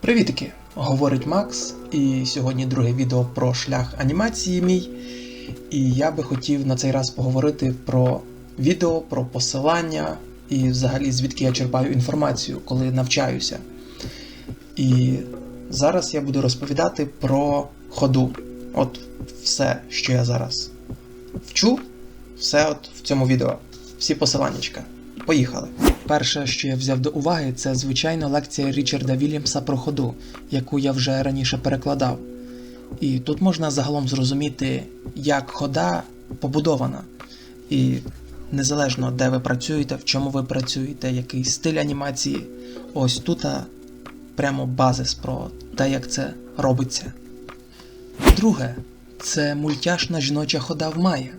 Привітики! Говорить Макс, і сьогодні друге відео про шлях анімації мій. І я би хотів на цей раз поговорити про відео, про посилання і взагалі звідки я черпаю інформацію, коли навчаюся. І зараз я буду розповідати про ходу. От все, що я зараз вчу, все от в цьому відео. Всі посиланнячка. Поїхали. Перше, що я взяв до уваги, це звичайна лекція Річарда Вільямса про ходу, яку я вже раніше перекладав. І тут можна загалом зрозуміти, як хода побудована. І незалежно де ви працюєте, в чому ви працюєте, який стиль анімації, ось тут прямо базис про те, як це робиться. Друге, це мультяшна жіноча хода в Maya.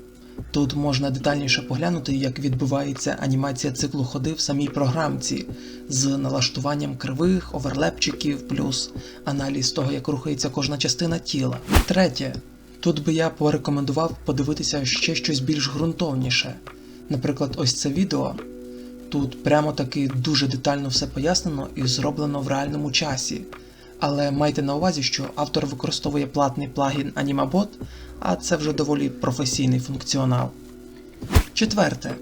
Тут можна детальніше поглянути, як відбувається анімація циклу ходи в самій програмці з налаштуванням кривих, оверлепчиків, плюс аналіз того, як рухається кожна частина тіла. Третє, тут би я порекомендував подивитися ще щось більш ґрунтовніше. Наприклад, ось це відео. Тут прямо таки дуже детально все пояснено і зроблено в реальному часі. Але майте на увазі, що автор використовує платний плагін AnimaBot, а це вже доволі професійний функціонал. Четверте.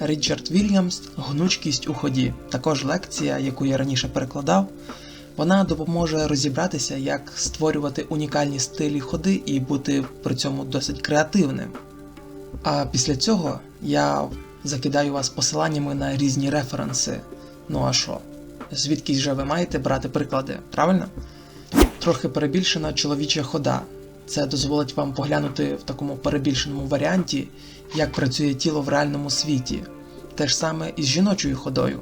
Річард Вільямс Гнучкість у ході. Також лекція, яку я раніше перекладав. Вона допоможе розібратися, як створювати унікальні стилі ходи і бути при цьому досить креативним. А після цього я закидаю вас посиланнями на різні референси. Ну а що? Звідки же ви маєте брати приклади, правильно? Трохи перебільшена чоловіча хода. Це дозволить вам поглянути в такому перебільшеному варіанті, як працює тіло в реальному світі. Те ж саме і з жіночою ходою.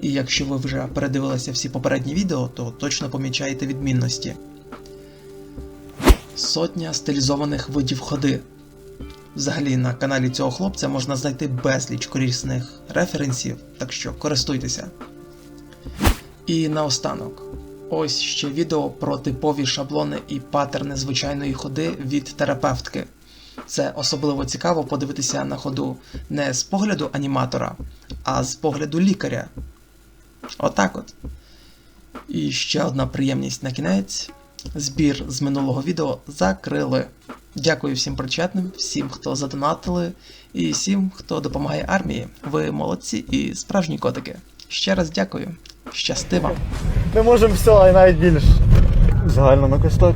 І якщо ви вже передивилися всі попередні відео, то точно помічаєте відмінності. Сотня стилізованих видів ходи. Взагалі на каналі цього хлопця можна знайти безліч корисних референсів, так що користуйтеся. І наостанок, ось ще відео про типові шаблони і паттерни звичайної ходи від терапевтки. Це особливо цікаво подивитися на ходу не з погляду аніматора, а з погляду лікаря. Отак от. І ще одна приємність на кінець. Збір з минулого відео закрили. Дякую всім причетним, всім, хто задонатили, і всім, хто допомагає армії. Ви молодці і справжні котики. Ще раз дякую. Щасти! Ми можемо все, а й навіть більше. Загально якось так.